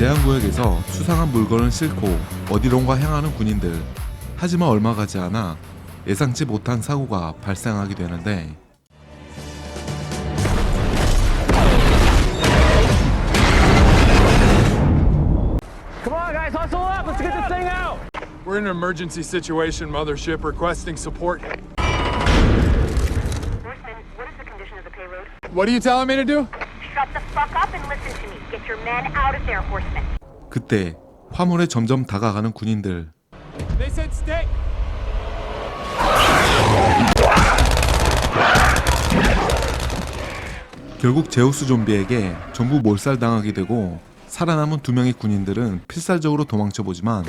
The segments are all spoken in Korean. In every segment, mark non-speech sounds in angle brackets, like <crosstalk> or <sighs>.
제한구역에서 수상한 물건을 싣고 어디론가 향하는 군인들. 하지만 얼마 가지 않아 예상치 못한 사고가 발생하게 되는데 Come on, guys, hustle up. Let's get this thing out. We're in an emergency situation, Mothership, requesting support. Horseman, what is the condition of the payload? What are you telling me to do? Shut the fuck up and listen to me. Get your men out of there, Horseman. 그때 화물에 점점 다가가는 군인들. They said stay. 결국 제우스 좀비에게 전부 몰살당하게 되고 살아남은 두 명의 군인들은 필살적으로 도망쳐 보지만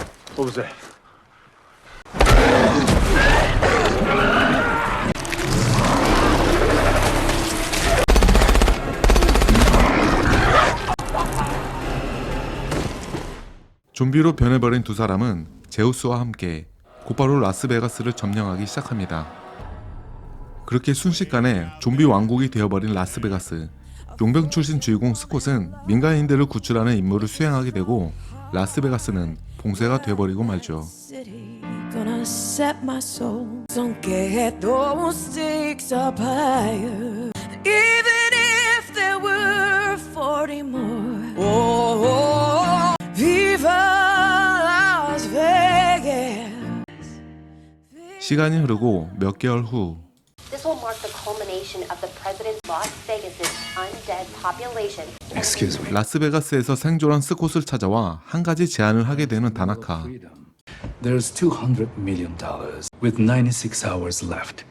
좀비로 변해버린 두 사람은 제우스와 함께 곧바로 라스베가스를 점령하기 시작합니다. 그렇게 순식간에 좀비 왕국이 되어버린 라스베가스. 용병 출신 주인공 스콧은 민간인들을 구출하는 임무를 수행하게 되고 라스베가스는 봉쇄가 돼버리고 말죠. 시간이 흐르고 몇 개월 후 This will mark the culmination of the president Las Vegas's undead population. Excuse me. 라스베가스에서 생존한 스콧을 찾아와 한 가지 제안을 하게 되는 다나카. There's $200 million with 96 hours left.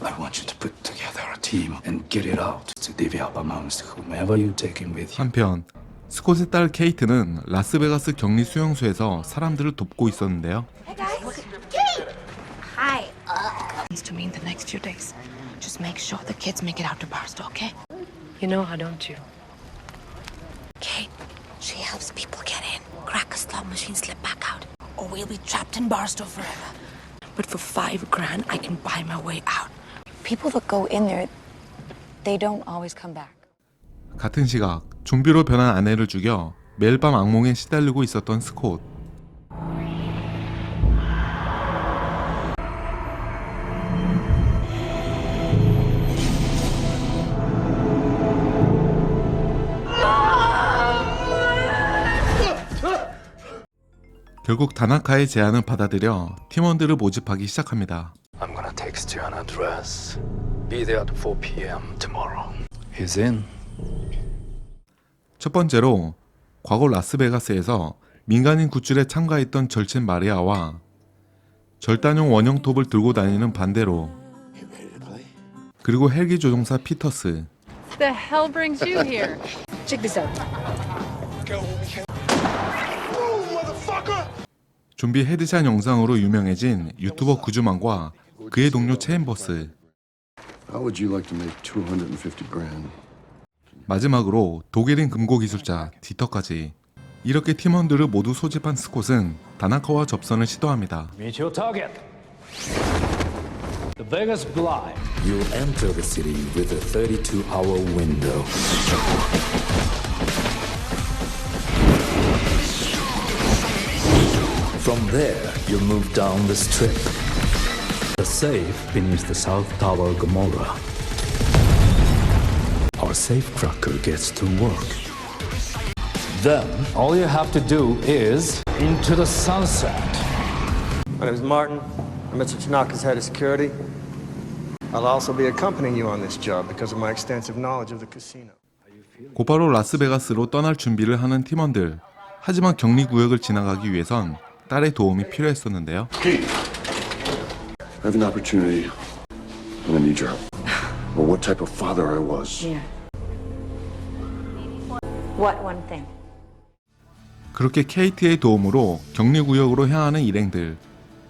I want you to put together a team and get it out to divvy up amongst whomever you take in with you. 한편 스콧의 딸 케이트는 라스베가스 격리 수용소에서 사람들을 돕고 있었는데요. Hi. happens to me in the next few days. Just make sure the kids make it out to Barstow, okay? You know how, don't you? Kate, she helps people get in. Crack a slot machine, slip back out. Or we'll be trapped in Barstow forever. But for five grand, I can buy my way out. People that go in there, they don't always come back. 같은 시각 좀비로 변한 아내를 죽여 매일 밤 악몽에 시달리고 있었던 스콧. 결국 다나카의 제안을 받아들여 팀원들을 모집하기 시작합니다. I'm gonna text you an address. Be there at 4 p.m. tomorrow. He's in. 첫 번째로 과거 라스베가스에서 민간인 구출에 참가했던 절친 마리아와 절단용 원형톱을 들고 다니는 반대로 그리고 헬기 조종사 피터스 the hell brings you here? <laughs> Check this out. 좀비 헤드샷 영상으로 유명해진 유튜버 구주만과 그의 동료 체인버스 How would you like to make 250 grand? 마지막으로 독일인 금고 기술자 디터까지 이렇게 팀원들을 모두 소집한 스콧은 다나카와 접선을 시도합니다. Meet your target. The Vegas Blind. You'll enter the city with a 32-hour window. From there, you'll move down the strip. The safe beneath the South Tower Gomorrah. Our safe cracker gets to work. Then, all you have to do is into the sunset. My name is Martin. I'm Mr. Tanaka's head of security. I'll also be accompanying you on this job because of my extensive knowledge of the casino. 곧바로 라스베가스로 떠날 준비를 하는 팀원들. 하지만 격리 구역을 지나가기 위해선 딸의 도움이 필요했었는데요. Kate, I have an opportunity. I'm gonna need your help. Or what type of father I was. Yeah. What one thing? 그렇게 케이트의 도움으로 격리 구역으로 향하는 일행들.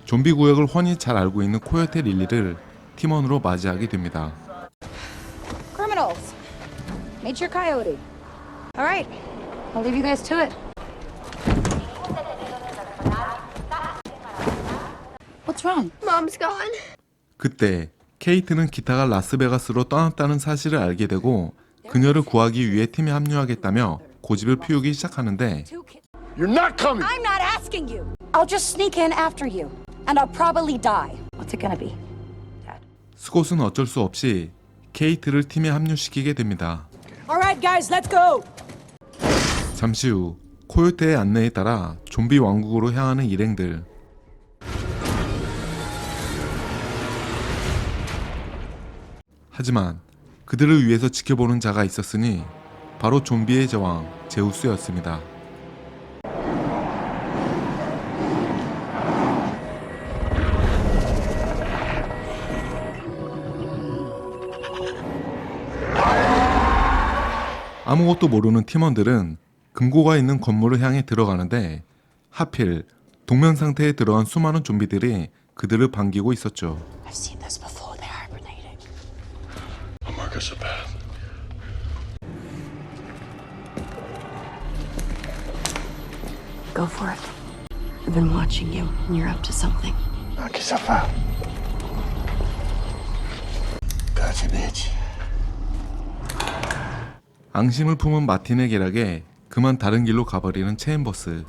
좀비 구역을 훤히 잘 알고 있는 코요테 릴리를 팀원으로 맞이하게 됩니다. Criminals. Nature Coyote. All right. I'll leave you guys to it. What's wrong? Mom's gone. 그때 케이트는 기타가 라스베가스로 떠났다는 사실을 알게 되고 그녀를 구하기 위해 팀에 합류하겠다며 고집을 피우기 시작하는데 You're not coming! I'm not asking you. I'll just sneak in after you, and I'll probably die. What's it gonna be? 스콧은 어쩔 수 없이 케이트를 팀에 합류시키게 됩니다. All right, guys, let's go. 잠시 후 코요테의 안내에 따라 좀비 왕국으로 향하는 일행들. 하지만 그들을 위해서 지켜보는 자가 있었으니 바로 좀비의 제왕 제우스였습니다. 아무것도 모르는 팀원들은 금고가 있는 건물을 향해 들어가는데 하필 동면 상태에 들어간 수많은 좀비들이 그들을 반기고 있었죠. Us a path. Go for it. I've been watching you, and you're up to something. Knock yourself out. Got you, bitch. 앙심을 품은 마틴의 계략에 그만 다른 길로 가버리는 체인버스.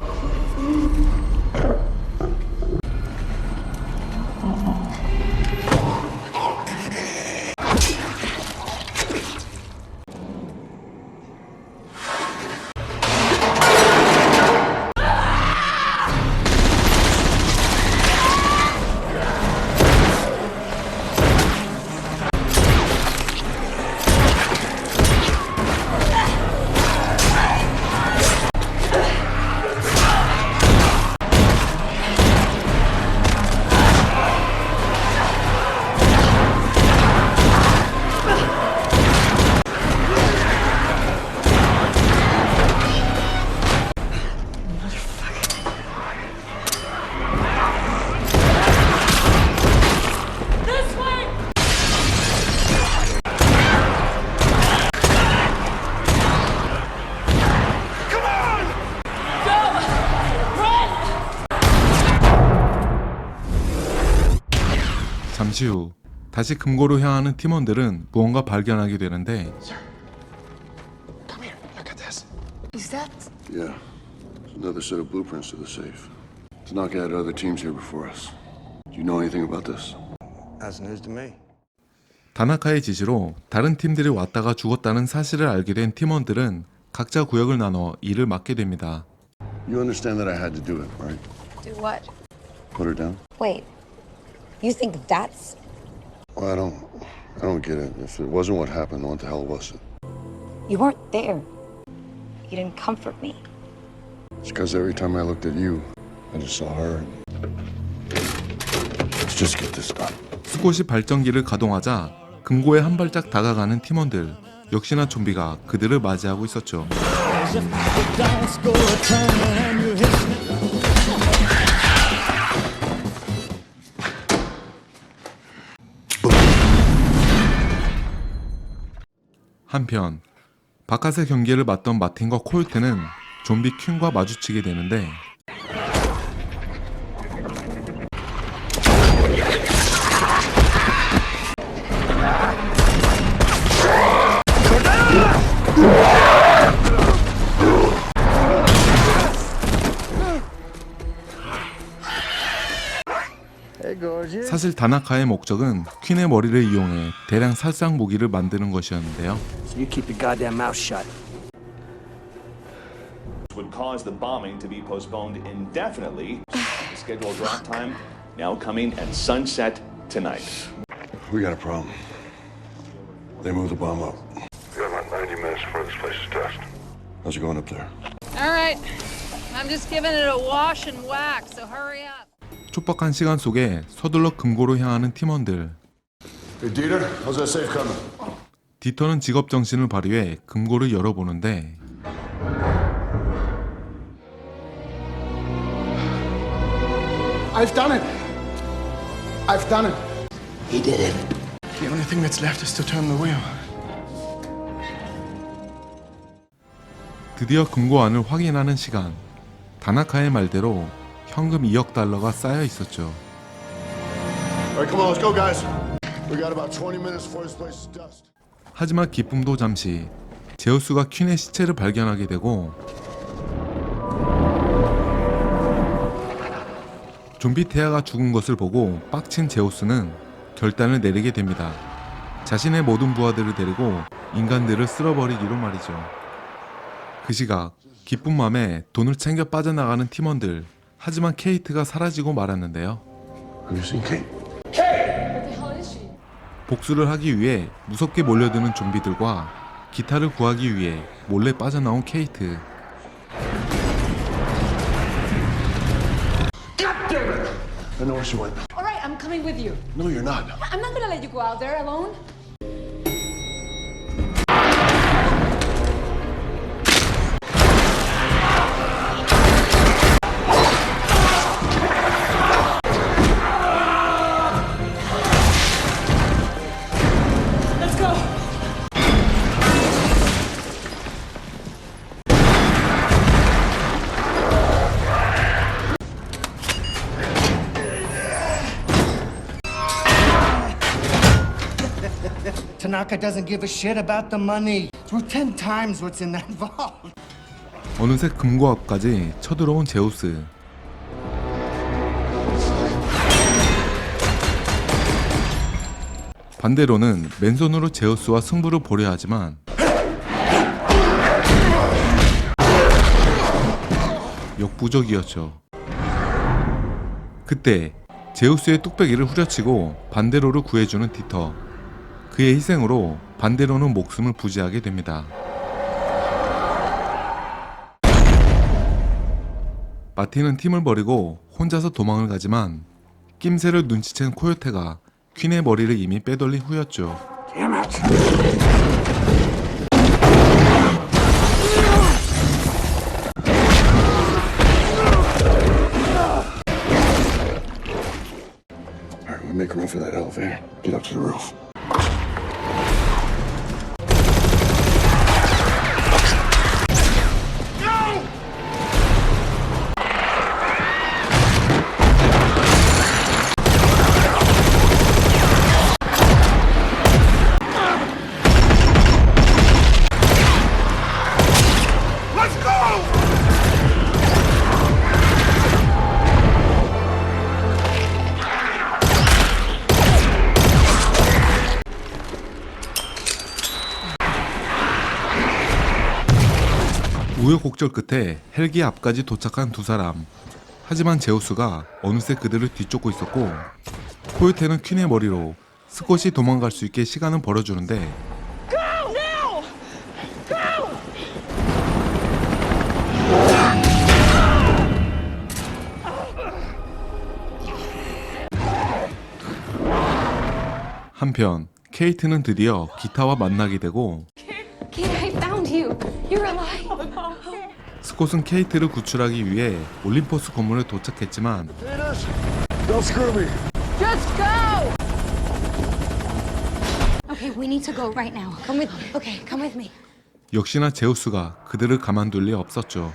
잠시 후 다시 금고로 향하는 팀원들은 무언가 발견하게 되는데 Come here. Look at this. Is that? Yeah. It's another set of blueprints to the safe. Tanaka had other teams here before us. Do you know anything about this? That's news to me. 다나카의 지시로 다른 팀들이 왔다가 죽었다는 사실을 알게 된 팀원들은 각자 구역을 나눠 일을 맡게 됩니다. You understand that I had to do it, right? Do what? Put her down? Wait. You think that's Well, I don't. I don't get it. If it wasn't what happened, what the hell was it? You weren't there. You didn't comfort me. It's because every time I looked at you, I just saw her. Let's just get this done. 스콧이 발전기를 가동하자 금고에 한 발짝 다가가는 팀원들 역시나 좀비가 그들을 맞이하고 있었죠. 한편 바깥의 경기를 맡던 마틴과 코요테는 좀비 퀸과 마주치게 되는데 사실 다나카의 목적은 퀸의 머리를 이용해 대량 살상 무기를 만드는 것이었는데요. So you keep your goddamn mouth shut. would cause the bombing to be postponed indefinitely. the scheduled drop <sighs> time now coming at sunset tonight. We got a problem. They moved the bomb up. We got about 90 minutes before this place is dust. How's it going up there? All right. I'm just giving it a wash and wax, so hurry up. 촉박한 시간 속에 서둘러 금고로 향하는 팀원들. 디터는 직업 정신을 발휘해 금고를 열어보는데 I've done it. I've done it. He did it. The only thing that's left is to turn the wheel. 드디어 금고 안을 확인하는 시간. 다나카의 말대로 현금 2억 달러가 쌓여 있었죠. All right, come on, let's go, guys. We got about 20 minutes before this place is dust. 하지만 기쁨도 잠시 제우스가 퀸의 시체를 발견하게 되고 좀비 테아가 죽은 것을 보고 빡친 제우스는 결단을 내리게 됩니다. 자신의 모든 부하들을 데리고 인간들을 쓸어버리기로 말이죠. 그 시각 기쁜 맘에 돈을 챙겨 빠져나가는 팀원들 하지만 케이트가 사라지고 말았는데요. 복수를 하기 위해 무섭게 몰려드는 좀비들과 기타를 구하기 위해 몰래 빠져나온 케이트. I know where she went. All right, I'm coming with you. No, you're not. I'm not gonna let you go out there alone. Tanaka doesn't give a shit about the money. Worth 10 times what's in that vault. 어느새 금고 앞까지 쳐들어온 제우스. 반대로는 맨손으로 제우스와 승부를 보려 하지만 역부족이었죠. 그때 제우스의 뚝배기를 후려치고 반대로를 구해주는 디터. 그의 희생으로 반대로는 목숨을 부지하게 됩니다. 마틴은 팀을 버리고 혼자서 도망을 가지만 낌새를 눈치챈 코요테가 퀸의 머리를 이미 빼돌린 후였죠. 우여곡절 끝에 헬기 앞까지 도착한 두 사람. 하지만 제우스가 어느새 그들을 뒤쫓고 있었고 코요테는 퀸의 머리로 스콧이 도망갈 수 있게 시간을 벌어주는데 한편 케이트는 드디어 기타와 만나게 되고 스콧은 케이트를 구출하기 위해 올림포스 건물에 도착했지만 Don't screw me. Just go. Okay, we need to go right now. Come with me. Okay, come with me. 역시나 제우스가 그들을 가만둘 리 없었죠.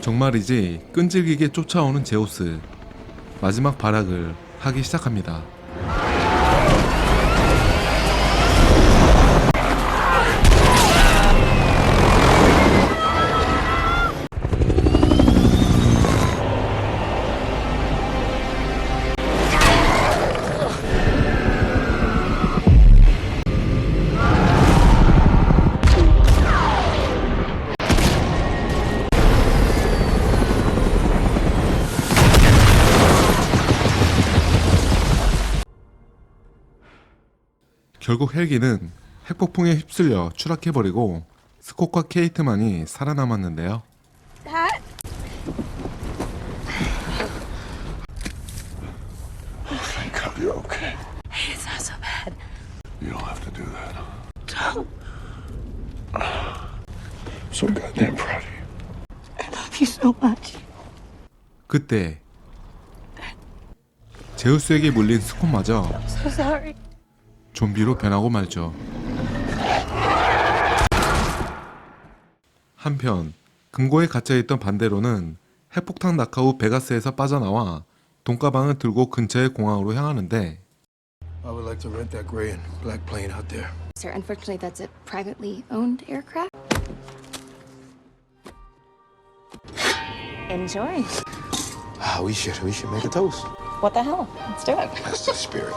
정말이지 끈질기게 쫓아오는 제우스. 마지막 발악을 하기 시작합니다. 결국 헬기는 핵폭풍에 휩쓸려 추락해버리고 스콧과 케이트만이 살아남았는데요. That. Thank God you're okay. It's not so bad. You don't have to do that. I'm so goddamn proud of you. I love you so much. 그때 제우스에게 물린 스콧마저 So sorry. 좀비로 변하고 말죠. 한편 금고에 갇혀있던 반대로는 핵폭탄 낙하 후 베가스에서 빠져나와 돈가방을 들고 근처의 공항으로 향하는데 I would like to rent that gray and black plane out there. Sir, unfortunately, that's a privately owned aircraft. Enjoy. Ah, we should. We should make a toast. What the hell? Let's do it. That's the spirit.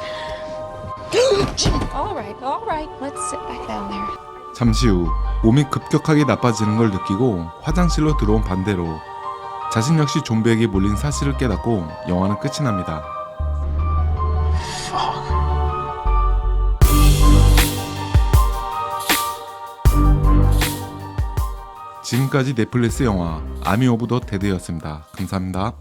잠시 후 몸이 급격하게 나빠지는 걸 느끼고 화장실로 들어온 반대로 자신 역시 좀비에게 몰린 사실을 깨닫고 영화는 끝이 납니다. 지금까지 넷플릭스 영화 아미 오브 더 데드였습니다. 감사합니다.